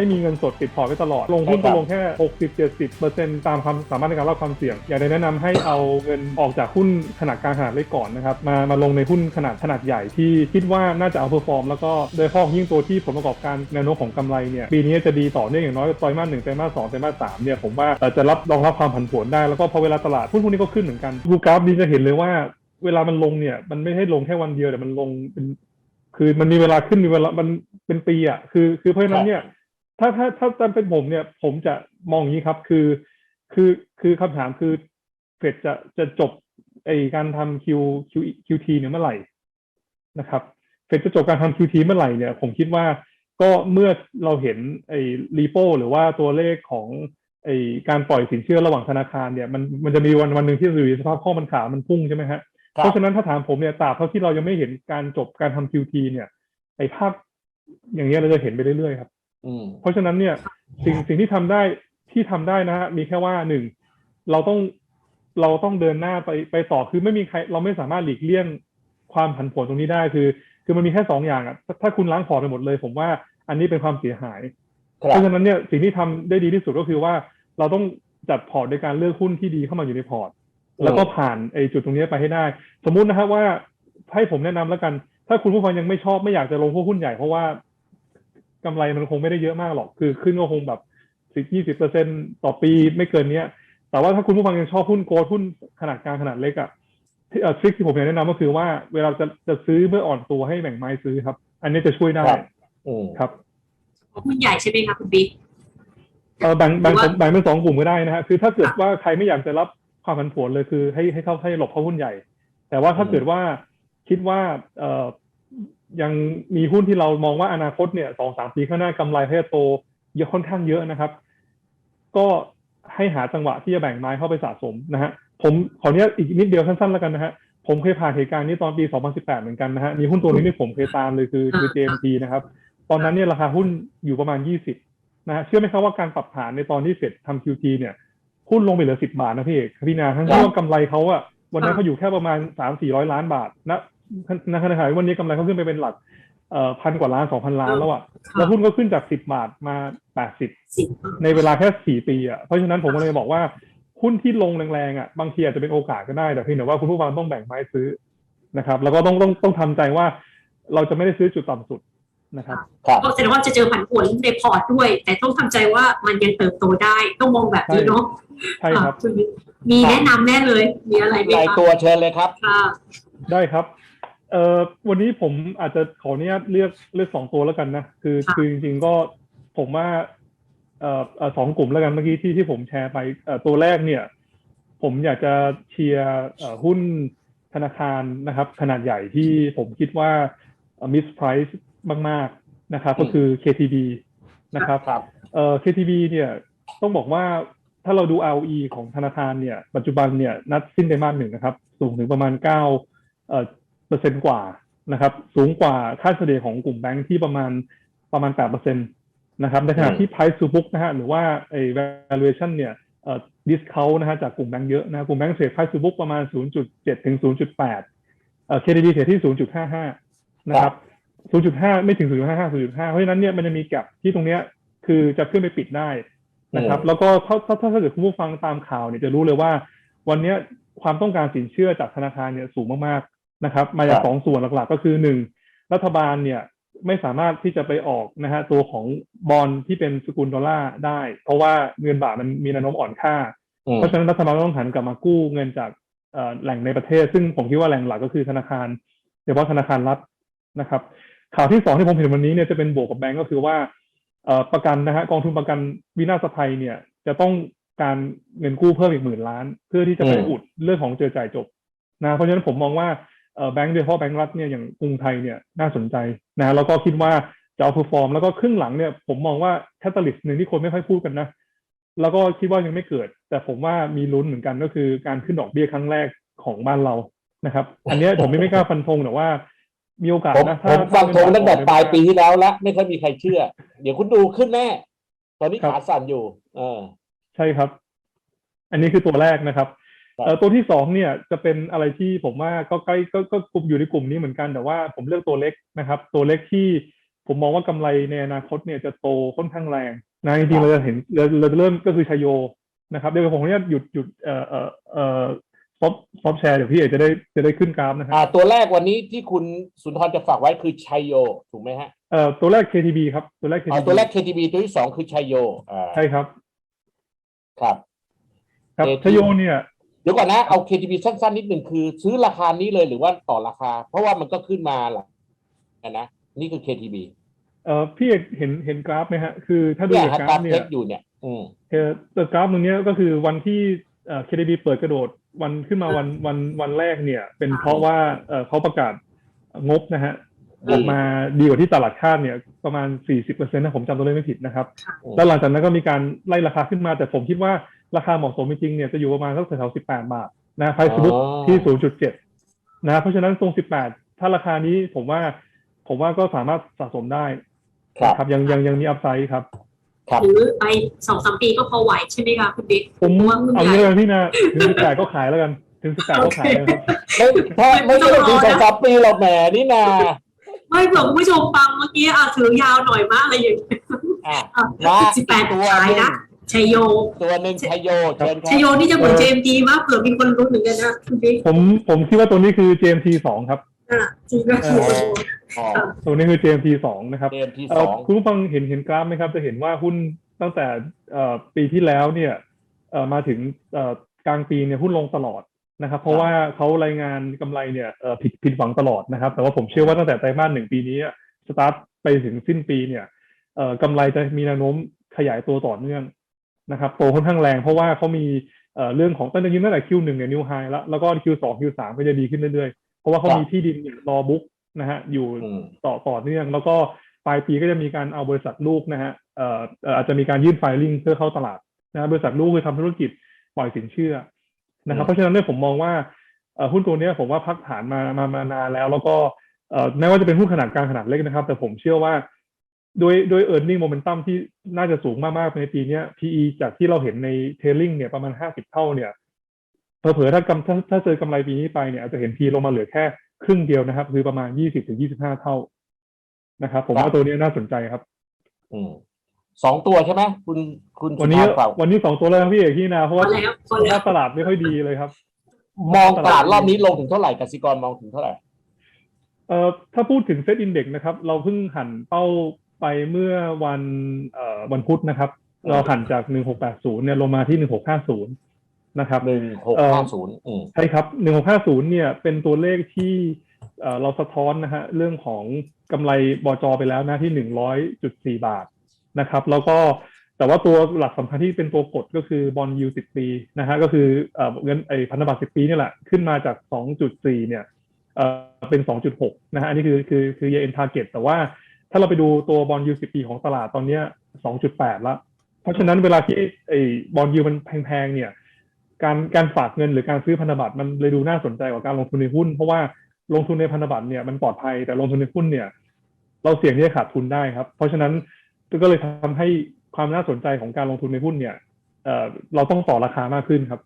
ให้มีเงินสดติดพอร์ตไว้ตลอด ลงหุ้นก็ลงแค่ 60-70เปอร์เซ็นต์ตามความสามารถในการรับความเสี่ยง อยากจะแนะนำให้เอาเงินออกจากหุ้นขนาดกลางขนาดเล็กก่อนนะครับ มามาลงในหุ้นขนาดขนาดใหญ่ที่คิดว่าน่าจะเอาเพอร์ฟอร์มแล้วก็โดยเฉพาะยิ่งตัวที่ผลประกอบการแนวโน้มของกำไรเนี่ยปีนี้จะดีต่อเนื่องอย่างน้อยไตรมาสหนึ่งไตรมาสสองไตรมาสสามเนี่ยผมว่าอ่อจะรับรองรับความผันผวนได้แล้วก็พอเวลาตลาดหุ้นพวกนี้ก็ขึ้นเหมือนกันดูกราฟนี้จะเห็นเลยว่าเวลามันลงเนี่ยมันไม่ให้ลงแค่วันเดียวแต่มันลงเป็นคือมันมีเวลาขึ้นมีเวลามันเป็นปีอะคือคือเพราะฉะนั้นเนี่ย ถ้าถ้าถ้าตามเป็นผมเนี่ย ผมจะมองอย่างนี้ครับ คือ คือคือคำถามคือเฟดจะจะจบไอการทำ Q Q QT เนี่ยเมื่อไหร่นะครับเฟดจะจบการทำ QT เมื่อไหร่เนี่ย ผมคิดว่าก็เมื่อเราเห็นไอ้รีโปหรือว่าตัวเลขของไอ้การปล่อยสินเชื่อระหว่างธนาคารเนี่ยมันมันจะมีวันวันหนึ่งที่อยู่ในสภาพคล่องมันขามันพุ่งใช่ไหมฮะครับเพราะฉะนั้นถ้าถามผมเนี่ยตราบเท่าที่เรายังไม่เห็นการจบการทำ QT เนี่ยไอ้ภาพอย่างเงี้ยเราจะเห็นไปเรื่อยๆครับอืม เพราะฉะนั้นเนี่ยสิ่งสิ่งที่ทำได้ที่ทำได้นะฮะมีแค่ว่าหนึ่งเราต้องเราต้องเดินหน้าไปไปต่อคือไม่มีใคร เราไม่สามารถหลีกเลี่ยงความผันผวนตรงนี้ได้คือ คือมันมีแค่สองอย่างอะถ้าถ้าคุณล้างพอร์ตไปหมดเลย ผมว่าอันนี้เป็นความเสียหายครัเพบราะฉะนั้นเนี่ยสิ่งที่ทำได้ดีที่สุดก็คือว่าเราต้องจัดพอร์ตในการเลือกหุ้นที่ดีเข้ามาอยู่ในพอร์ต แล้วก็ผ่านไอ้จุดตรงนี้ไปให้ได้ สมมุตินะครับว่าให้ผมแนะนำแล้วกัน ถ้าคุณผู้ฟังยังไม่ชอบไม่อยากจะลงพวกหุ้นใหญ่เพราะว่า กำไรมันคงไม่ได้เยอะมากหรอก คือขึ้นก็คงแบบสิบยี่สิบเปอร์เซ็นต่อปีไม่เกินเนี้ย แต่ว่าถ้าคุณผู้ฟังยังชอบหุ้นโกลด์หุ้นขนาดกลางขนาดเล็กอะที่เอ่อทริคที่ผมอยากแนะนำก็คือว่าเวลาจะจะซื้อเมื่ออ่อนตัวให้แบ่งไม้ซื้อครับ อันนี้จะช่วยได้ครับอืมครับหุ้นใหญ่ใช่ไหมคะคุณบิ๊กเออแบ่งแบ่งหรือว่าแบ่งเป็นสองกลุ่มก็ได้นะฮะคือถ้าเกิดว่าใครไม่อยากจะรับความผันผวนเลยคือให้ให้เข้าให้หลบเข้าหุ้นใหญ่ แต่ว่าถ้าอืมเกิดว่าคิดว่าเอ่อ ยังมีหุ้นที่เรามองว่าอนาคตเนี่ยสองสามปีข้างหน้ากำไรเขาจะโตเยอะค่อนข้างเยอะนะครับ ก็ให้หาจังหวะที่จะแบ่งไม้เข้าไปสะสมนะฮะผมขออนุญาตอีกนิดเดียวสั้นๆแล้วกันนะฮะผมเคยผ่านเหตุการณ์นี้ตอนปี 2018 เหมือนกันนะฮะมีหุ้นตัวนี้ที่ผมเคยตามเลยคือคือ JMT นะครับ ตอนนั้นเนี่ยราคาหุ้นอยู่ประมาณ 20 นะฮะเชื่อไหมครับว่าการปรับฐานในตอนที่เฟดทำ QT เนี่ยหุ้นลงไปเหลือ 10 บาทนะพี่เอกพี่นาทั้งที่ว่ากำไรเขาอะวันนั้นเขาอยู่แค่ประมาณ 3 4 0 0 ล้านบาทนะ นะขณะที่วันนี้กำไรเขาขึ้นไปเป็นหลักเอ่อพันกว่าล้าน2,000ล้านแล้วอะแล้วหุ้นก็ขึ้นจาก10บาทมา80สิบในเวลาแค่4ปีอะเพราะฉะนั้นผมก็เลยบอกว่าหุ้นที่ลงแรงๆอะบางทีอาจจะเป็นโอกาสก็ได้แต่เพียงแต่ว่าคุณผู้ฟังต้องแบ่งไม้ซื้อนะครับ แล้วก็ต้องต้องต้องทำใจว่าเราจะไม่ได้ซื้อจุดต่ำสุดนะครับครับก็แสดงว่าจะเจอผันผวนในพอร์ตด้วย แต่ต้องทำใจว่ามันยังเติบโตได้ ต้องมองแบบนี้เนาะใช่ครับะณบิ๊กมีแนะนำแน่เลย มีอะไรไหมรายคะตัวเชิญเลยครับค่ะได้ครับ เอ่อวันนี้ผมอาจจะขออนุญาตเลือกเลือกสองตัวแล้วกันนะ คือค่ะคือจริงๆก็ผมว่าเอ่อเอ่อสองกลุ่มแล้วกันเมื่อกี้ที่ที่ผมแชร์ไปเอ่อตัวแรกเนี่ย ผมอยากจะเชียร์เอ่อหุ้นธนาคารนะครับ ขนาดใหญ่ที่ผมคิดว่ามิสไพรซ์มากๆนะครับ ก็คือ KTB นะครับครับเอ่อ KTB เนี่ยต้องบอกว่าถ้าเราดู ROE ของธนาคารเนี่ย ปัจจุบันเนี่ยนัดสิ้นไตรมาสหนึ่งนะครับ สูงถึงประมาณ9เอ่อ เปอร์เซ็นต์กว่านะครับ สูงกว่าค่าเฉลี่ยของกลุ่มแบงค์ที่ประมาณประมาณ8เปอร์เซ็นต์นะครับในขณะที่ price to book นะฮะหรือว่าไอ้ valuation เนี่ยเอ่อ discount นะฮะจากกลุ่มแบงค์เยอะนะกลุ่มแบงค์เทรด price to book ประมาณ 0.7 ถึง 0.8เอ่อ KTB เทรดที่ 0.55 นะครับ 0.5 ไม่ถึง 0.55 0.5 เพราะฉะนั้นเนี่ยมันจะมีแกลบที่ตรงเนี้ยคือจะขึ้นไปปิดได้นะครับอืมแล้วก็ถ้าถ้าถ้าเกิดคุณผู้ฟังตามข่าวเนี่ยจะรู้เลยว่า วันเนี้ยความต้องการสินเชื่อจากธนาคารเนี่ยสูงมากๆ นะครับ มาจากสองส่วนหลักๆ ก็คือหนึ่งรัฐบาลเนี่ยไม่สามารถที่จะไปออกนะฮะตัวของบอลที่เป็นสกุลดอลลาร์ได้ เพราะว่าเงินบาทมันมีแนวโน้มอ่อนค่าอืมเพราะฉะนั้นรัฐบาลต้องหันกลับมากู้เงินจากเอ่อแหล่งในประเทศ ซึ่งผมคิดว่าแหล่งหลักก็คือธนาคารโดยเฉพาะธนาคารรัฐนะครับ ข่าวที่สองที่ผมเห็นวันนี้เนี่ยจะเป็นบวกกับแบงก์ก็คือว่าเอ่อประกันนะฮะกองทุนประกันวินาศภัยเนี่ย จะต้องการเงินกู้เพิ่มอีกหมื่นล้าน เพื่อที่จะไปอืมอุดเรื่องของเจอจ่ายจบนะเพราะฉะนั้นผมมองว่าเอ่อ แบงก์โดยเฉพาะแบงก์รัฐเนี่ยอย่างกรุงไทยเนี่ยน่าสนใจนะแล้วก็คิดว่าจะเอาเพอร์ฟอร์มแล้วก็ครึ่งหลังเนี่ยผมมองว่าแคตตาลิสต์หนึ่งที่คนไม่ค่อยพูดกันนะ แล้วก็คิดว่ายังไม่เกิด แต่ผมว่ามีลุ้นเหมือนกันก็คือการขึ้นดอกเบี้ยครั้งแรกของบ้านเรานะครับ อันเนี้ยผมไม่กล้าฟันธงแต่ว่ามีโอกาสผมนะผมฟังธงตั้งแต่ปลายปีที่แล้วแล้วไม่ค่อยมีใครเชื่อ เดี๋ยวคุณดูขึ้นแน่ตอนนี้ขาสั่นอยู่ เออ ใช่ครับ อันนี้คือตัวแรกนะครับครับเอ่อ ตัวที่สองเนี่ยจะเป็นอะไรที่ผมว่าก็ใกล้ก็ก็กลุ่มอยู่ในกลุ่มนี้เหมือนกันแต่ว่าผมเลือกตัวเล็กนะครับ ตัวเล็กที่ผมมองว่ากำไรในอนาคตเนี่ยจะโตค่อนข้างแรงนะจริงๆเราจะเห็นเราเราจะเริ่มก็คือชายโยนะครับเดี๋ยวผมขออนุญาตหยุดหยุดเอ่อเอ่อเอ่อซอฟซอฟแชร์เดี๋ยวพี่เอกจะได้จะได้ขึ้นกราฟนะครัอ่าบตัวแรกวันนี้ที่คุณสุนทรจะฝากไว้คือชัยโยถูกไหมฮะเอ่อตัวแรก KTB ครับตัวแรกอ๋อ KTB ตัวแรก KTB ตัวที่สองคือชัยโยอ่าใช่ครับ ครับครับ KTB ชายโยเนี่ย เดี๋ยวก่อนนะเอา KTB สั้นๆ นิดหนึ่งคือ ซื้อราคานี้เลยหรือว่าต่อราคา เพราะว่ามันก็ขึ้นมาหลังนะนะนี่คือ KTB เอ่อพี่เอกเห็นเห็นกราฟไหมฮะ คือถ้าดูเนี่ยจากฮะกตาราฟมเนี่เทยคอยู่เนี่ย อืม เอ่อตัวกราฟตรงเนี้ยก็คือวันที่เอ่อ KTB เปิดกระโดดวันขึ้นมาวันวันวันแรกเนี่ย เป็นเพราะว่าเอ่อเขาประกาศงบนะฮะดีออกมาดีกว่าที่ตลาดคาดเนี่ยประมาณ 40%นะผมจำตัวเลขไม่ผิดนะครับอืมแล้วหลังจากนั้นก็มีการไล่ราคาขึ้นมาแต่ผมคิดว่า ราคาเหมาะสมจริงๆเนี่ยจะอยู่ประมาณสักแถวๆ18บาทนะไพรซ์บุ๊กที่0.7นะเพราะฉะนั้นตรง18ถ้าราคานี้ผมว่าผมว่าก็สามารถสะสมได้ครับครับยังยังยังมีอัพไซด์ครับครับหรือไปสองสามปีก็พอไหวใช่ไหมคะคุณบิ๊กผมว่ามันเอาใหญ่งี้แล้วกันพี่นะถึง18ก็ขายแล้วกัน ถึง18ก็ขายแล้วครับไม่ถ้าไม่ใช่ถึงสองสามปีหรอกแหมนี่นาไม่เผื่อคุณผู้ชมฟังเมื่อกี้อะถือยาวหน่อยมากอะไรอย่างเงี้ยอะอะมาสิบแปดตัวขายหนึ่งนะ ชัยโย ตัวหนึ่งชัยโยเชิญครัชัยโยบนี่จะเหมือนเจมดีมากเผื่อมีคนรู้เหมือนกันนะคุณบิ๊กผมผมคิดว่าตัวนี้คือ JMT 2ครับ อะจริงก็เอคือ ออ๋อตัวนี้คือ JMT 2นะครับเกมที่เอ่สอองคุณผู้ฟังเห็นเห็นกราฟไหมครับ จะเห็นว่าหุ้นตั้งแต่เอ่อปีที่แล้วเนี่ยเอ่อมาถึงเอ่อกลางปีเนี่ยหุ้นลงตลอดนะครับ เพราะว่าเขารายงานกำไรเนี่ยเอ่อผิดผิดหวังตลอดนะครับ แต่ว่าผมเชื่อว่าตั้งแต่ไตรมาสหนึ่งปีนี้สตาร์ทไปถึงสิ้นปีเนี่ยเอ่อกำไรจะมีแนวโน้มขยายตัวต่อเนื่อง นะครับโตค่อนข้างแรงเพราะว่าเขามีเอ่อเรื่องของตั้งแต่ยินตั้งแต่ Q1 เนี่ยนิวไฮแล้วแล้วก็ Q2 Q3 ก็จะดีขึ้นเรื่อยๆ เพราะว่าเขามีที่ดินเนี่ยรอบุ๊กนะฮะอยู่อืมต่อต่อเนื่อง แล้วก็ปลายปีก็จะมีการเอาบริษัทลูกนะฮะเอ่อเอ่ออาจจะมีการยื่นไฟลิ่งเพื่อเข้าตลาดนะฮะบริษัทลูกคือทำธุรกิจปล่อยสินเชื่อนะครับอืมเพราะฉะนั้นเนี่ยผมมองว่าเอ่อหุ้นตัวเนี้ยผมว่าพักฐานมามามานานแล้ว แล้วก็เอ่อแม้ว่าจะเป็นหุ้นขนาดกลางขนาดเล็กนะครับ แต่ผมเชื่อว่า โดยโดย e a r n i n g momentum ที่น่าจะสูงมากๆในปีเนี้ย PE จากที่เราเห็นในเทลลิงเนี่ยประมาณ 50 เท่าเนี่ยเผลอๆถ้ากำถ้าถ้าเจอกำไรปีนี้ไปเนี่ยอาจจะเห็น P ลงมาเหลือแค่ครึ่งเดียวนะครับ คือประมาณ 20-25 เท่านะครับผมครัว่าบตัวนี้น่าสนใจครับ อืมสองตัวใช่ไหมคุณคุณวันนี้สุภาพเปล่าวันนี้สองตัวแล้วครับพี่เอกพี่นาเพราะพอว่าแล้วพอหแล้น้าวตลาดไม่ค่อยดีเลยครับ มองตลาดรอบนี้ลงถึงเท่าไหร่กสิกรมองถึงเท่าไหร่เอ่อถ้าพูดถึงเซตอินเด็กนะครับ เราเพิ่งหันเป้า ไปเมื่อวันเอ่อวันพุธนะครับ เราหันจาก1680เนี่ยลงมาที่1650นะครับหนึ่งหกห้าศูนย์อืมใช่ครับ1650เนี่ยเป็นตัวเลขที่เอ่อเราสะท้อนนะฮะเรื่องของกำไรบจไปแล้วนะที่100.4บาทนะครับ แล้วก็แต่ว่าตัวหลักสำคัญที่เป็นตัวกดก็คือบอลยู10ปีนะฮะก็คือเอ่อเงินไอ้พันธบัตร10ปีนี่แหละขึ้นมาจาก2.4เนี่ยเอ่อเป็น2.6นะฮะอันนี้คือคือคือ year end target แต่ว่า ถ้าเราไปดูตัวบอลยู10ปีของตลาดตอนเนี้ย2.8แล้วเพราะฉะนั้นเวลาที่ไอ้บอลยูมันแพงๆเนี่ย การการฝากเงินหรือการซื้อพันธบัตรมันเลยดูน่าสนใจกว่าการลงทุนในหุ้น เพราะว่าลงทุนในพันธบัตรเนี่ยมันปลอดภัยแต่ลงทุนในหุ้นเนี่ย เราเสี่ยงที่จะขาดทุนได้ครับ เพราะฉะนั้นก็เลยทำให้ความน่าสนใจของการลงทุนในหุ้นเนี่ยเเราต้องต่อราคามากขึ้นครับ